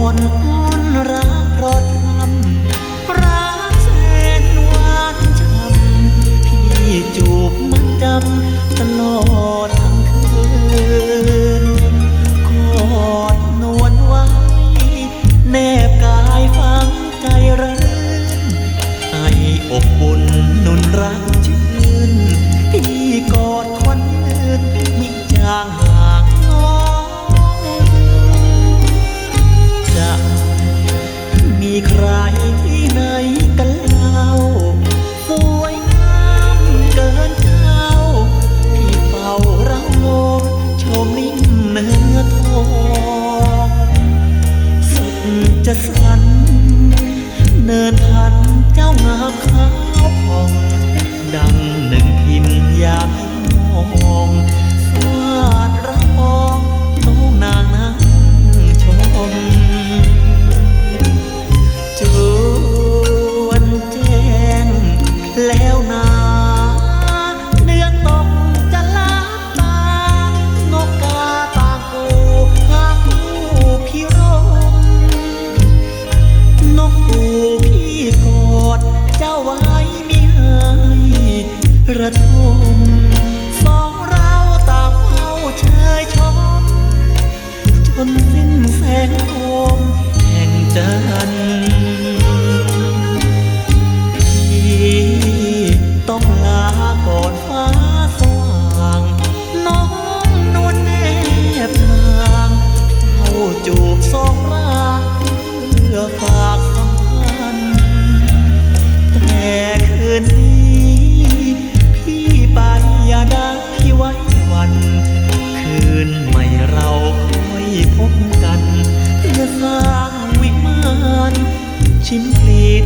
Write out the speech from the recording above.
มนรักรดน้ำรักแสนหวนช้ำพี่จูบมันจำตลอดทั้งคืนกอดนวลไว้ แนบกายฟังใจรรื่นให้อบอุ่นนุนรักชื่น เนินทันเจ้างาขาวผ่องดังหนึ่งพินยา ระทมสองเราต่างเฝ้าเชยชม จนสิ้นแสงโคมแห่งจันทร์พี่ต้องลาก่อนฟ้าสว่าง น้องนวลแนบนางเฝ้าจูบสองร่าเพื่อฝากสัมพันธ์แต่คืนนี้ นใหม่เราค่อยพบกัน เพื่อสร้างวิมานชิ้นปลีท